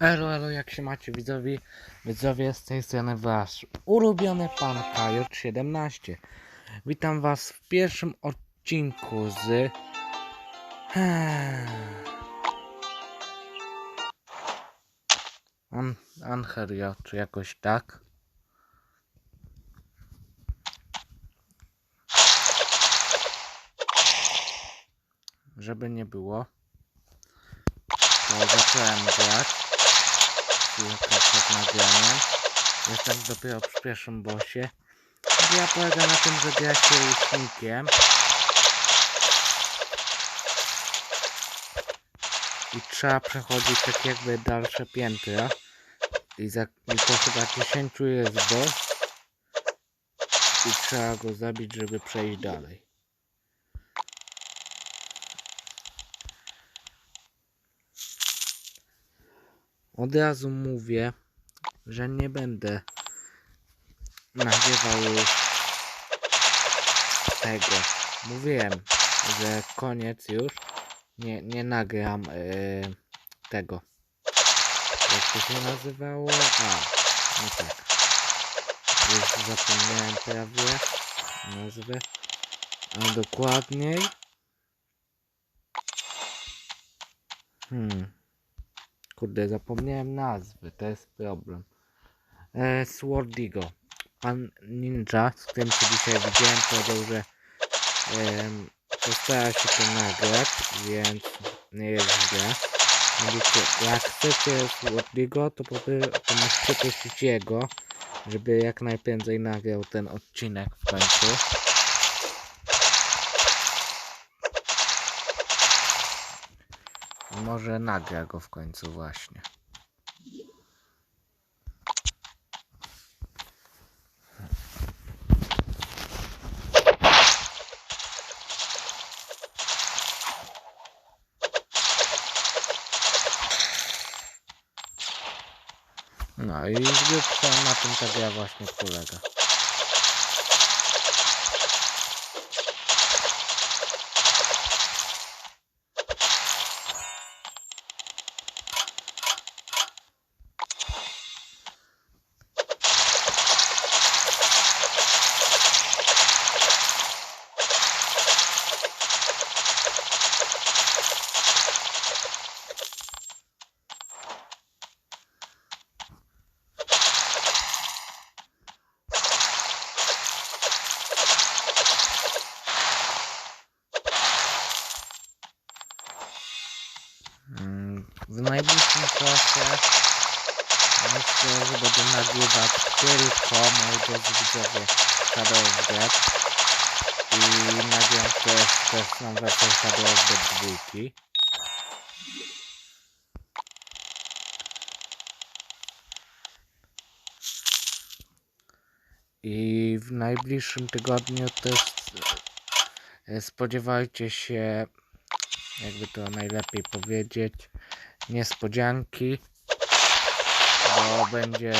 Elo, elo, jak się macie widzowie? Widzowie, z tej strony wasz ulubiony pan Kajot17. Witam was w pierwszym odcinku z... An Angerio, czy jakoś tak? Żeby nie było, to zacząłem grać Jestem dopiero przy pierwszym bossie. Gra polega na tym, że gra się łucznikiem. I trzeba przechodzić tak jakby dalsze piętra. I, za, i to chyba 10 jest boss. I trzeba go zabić, żeby przejść dalej. Od razu mówię, że nie będę nagrywał już tego. Mówiłem, że koniec już. Nie, nie nagram yy, tego. Jak to się nazywało? A, no tak. Już zapomniałem prawie nazwę. A dokładniej. Hmm. Kurde, zapomniałem nazwy, to jest problem. E, Swordigo. Pan Ninja, z którym się dzisiaj widziałem, powiedział, że em, postara się to nagrać, więc nie jest źle. Mówicie, jak chcecie Swordigo, to, to musicie prosić jego, żeby jak najprędzej nagrał ten odcinek w końcu. Może nagra go w końcu właśnie. No i z grubsza na tym ta gra właśnie polega. Mm, W najbliższym czasie myślę, że będę nagrywać tylko moi drodzy Shadow of Dead i nagram też wczesną wersję Shadow of Dead 2 i w najbliższym tygodniu też e, spodziewajcie się jakby to najlepiej powiedzieć, niespodzianki, bo będzie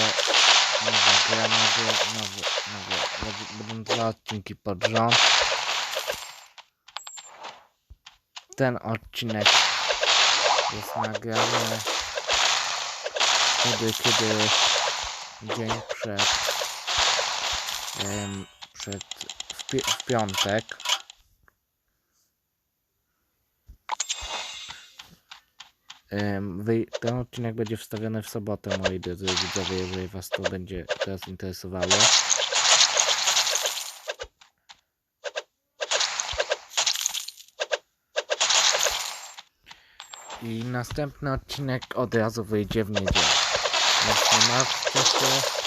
nowa gra, nowy, nowy, nowy, będą dwa odcinki pod rząd. Ten odcinek jest nagrany wtedy, kiedy dzień przed, przed w, pi w piątek Ten odcinek będzie wstawiony w sobotę, moi drodzy widzowie, jeżeli was to będzie teraz interesowało. I następny odcinek od razu wyjdzie w niedzielę. Więc nie martwcie się,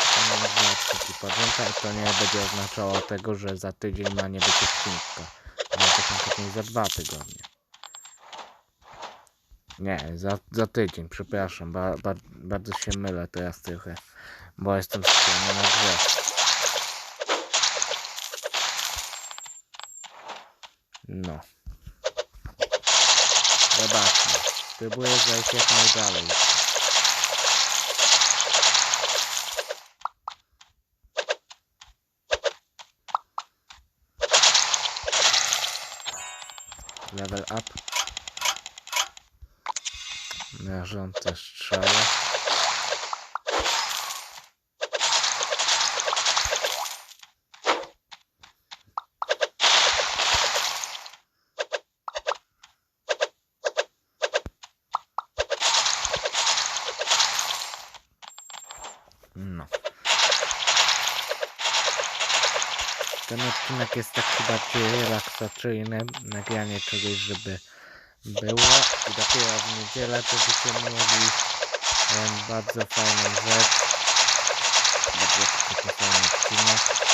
rząd, ale to nie będzie oznaczało tego, że za tydzień ma nie być odcinka. Ale to konkretnie za dwa tygodnie. Nie, za, za tydzień, przepraszam, ba, ba, bardzo się mylę teraz trochę, bo jestem skupiony na grze. No. Zobaczmy. Spróbuję zajść jak najdalej. Level up. Też strzela. No. Ten odcinek jest taki bardziej relaksacyjny, nagranie czegoś, żeby było i dopiero w niedzielę będziecie em, bardzo fajną rzecz. Bardzo fajny odcinek.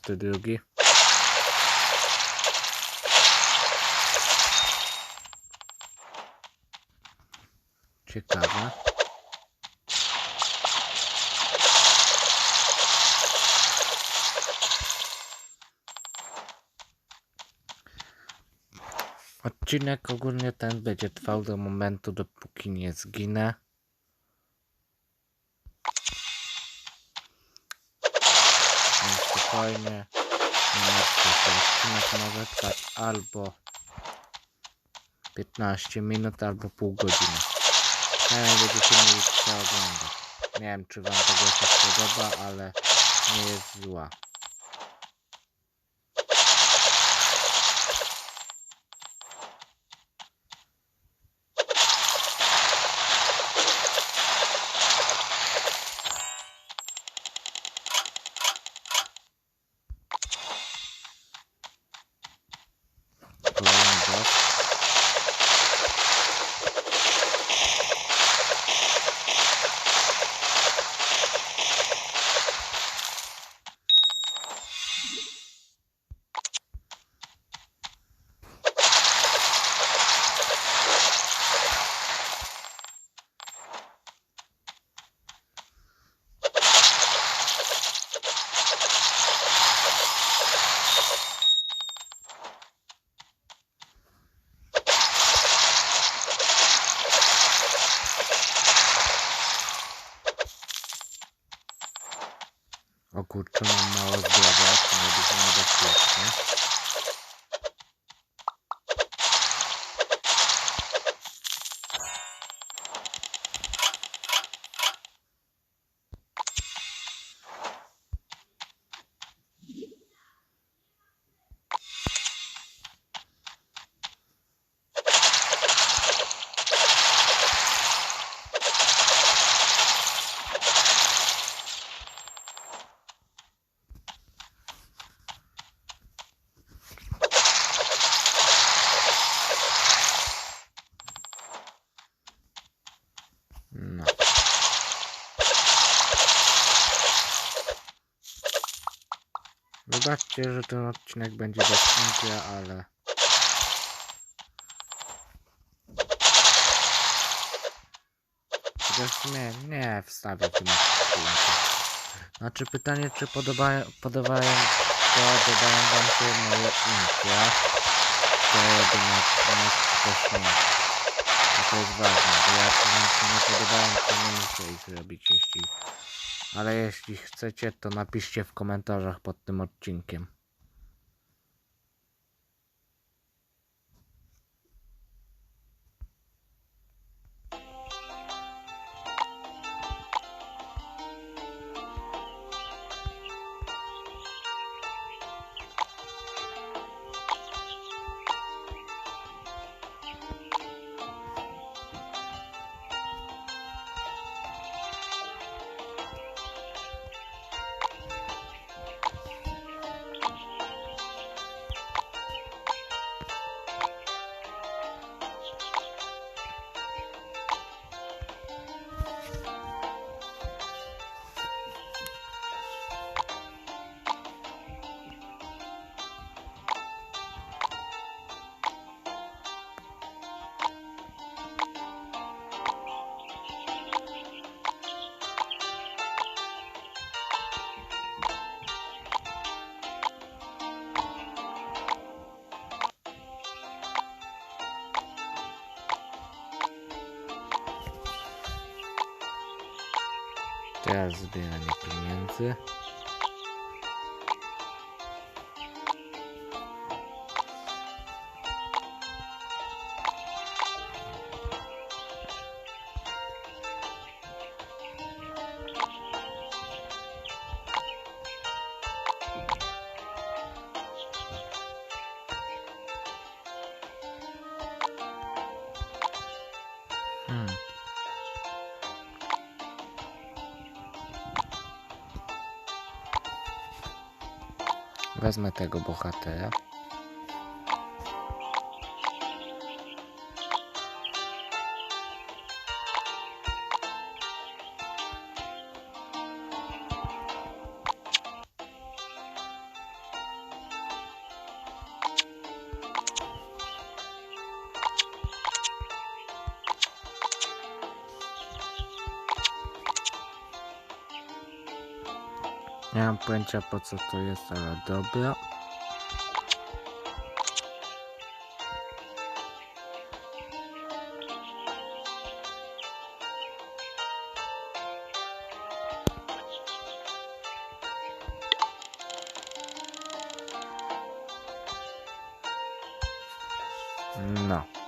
32. Ciekawe. Odcinek ogólnie ten będzie trwał do momentu, dopóki nie zginę. Spokojnie, nie martwcie może trwać albo 15 minut, albo pół godziny. Przynajmniej będziecie mieli co oglądać. Nie wiem, czy wam tego się podoba, ale nie jest zła. Kolejny boss. O kurczę, mam mało zdrowia, to nie będzie niebezpiecznie. No. Wybaczcie, że ten odcinek będzie bez intro, ale... Chociaż nie, nie wstawię tym odcinka. Znaczy pytanie, czy podobają, podobają, podobają wam się moje intro? To odcinek, czy też nie. A to jest ważne, bo jak wam się nie podobają, to nie muszę ich zrobić, jeśli... Ale jeśli chcecie, to napiszcie w komentarzach pod tym odcinkiem. Teraz zbieranie pieniędzy. Wezmę tego bohatera. Nie mam pojęcia po co to jest, ale dobra. No.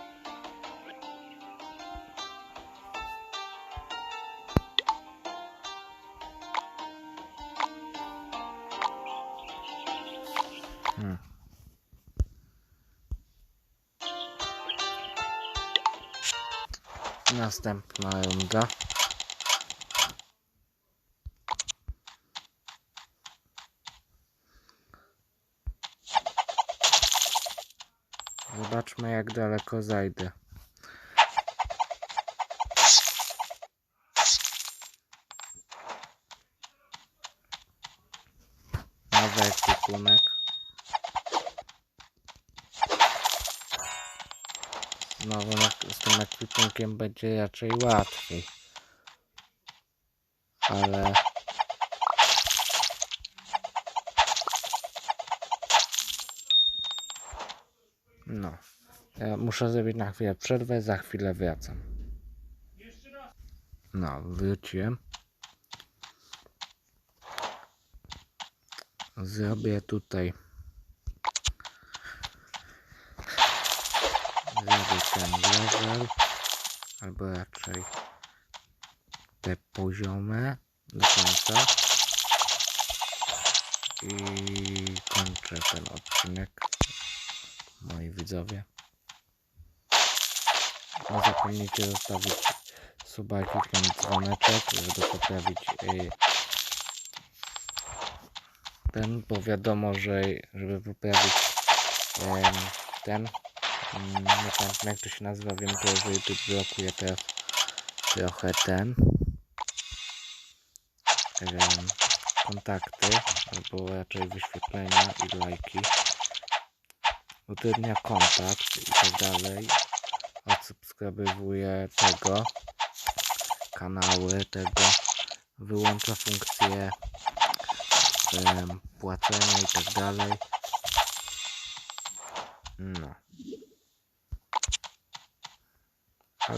Następna runda. Zobaczmy jak daleko zajdę. Nowy ekwipunek. Znowu na- z tym ekwipunkiem będzie raczej łatwiej. Ale... No. Ja muszę zrobić na chwilę przerwę, za chwilę wracam. No, wróciłem. Zrobię tutaj zrobię ten level albo raczej te poziomy do końca. I kończę ten odcinek moi widzowie. Nie zapomnijcie zostawić suba i kliknąć dzwoneczek żeby poprawić y, ten bo wiadomo że żeby poprawić ten nie pamiętam jak to się nazywa, wiem to, że YouTube blokuje teraz trochę ten. Kontakty, albo raczej wyświetlenia i lajki. Utrudnia kontakt i tak dalej. Odsubskrybowuje tego kanały, tego. Wyłącza funkcję em, płacenia i tak dalej. No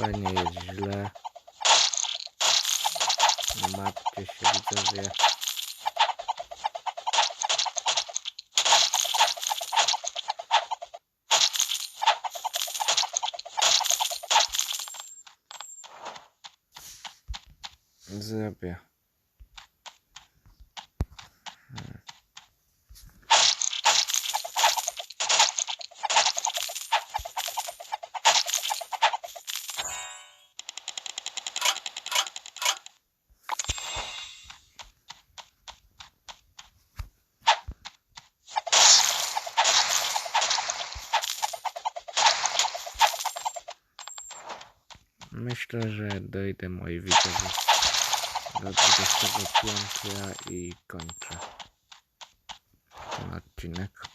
ale nie jest źle. Nie martwcie się widzowie. Zrobię. Myślę, że dojdę moi widzowie do 20 piętra i kończę ten odcinek.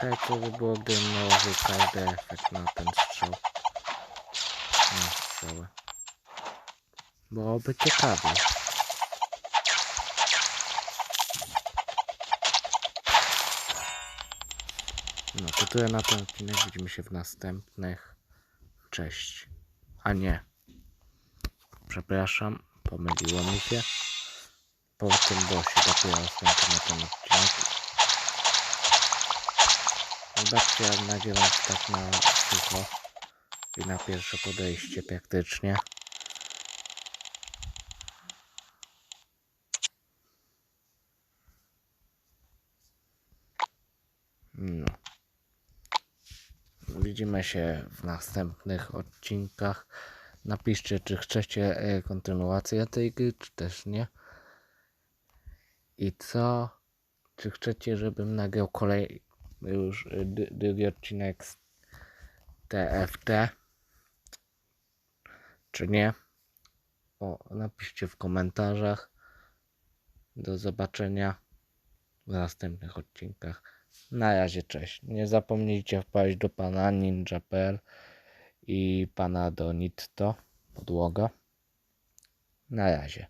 Ciekawe co by było, gdybym nałożył każdy efekt na ten strzał. Na strzałę. Byłoby ciekawie. No to tyle na ten odcinek. Widzimy się w następnych. Cześć. A nie. Przepraszam, pomyliło mi się. Po tym bosie dopiero skończymy ten odcinek. Zobaczcie, ja nagrywam tak na sucho i na pierwsze podejście praktycznie. No. Widzimy się w następnych odcinkach. Napiszcie, czy chcecie e, kontynuację tej gry, czy też nie. I co? Czy chcecie, żebym nagrał kolej już y, drugi odcinek z TFT? Czy nie? O, napiszcie w komentarzach. Do zobaczenia w następnych odcinkach. Na razie, cześć. Nie zapomnijcie wpaść do pana Ninja.pl i pana Donitto podłoga. Na razie.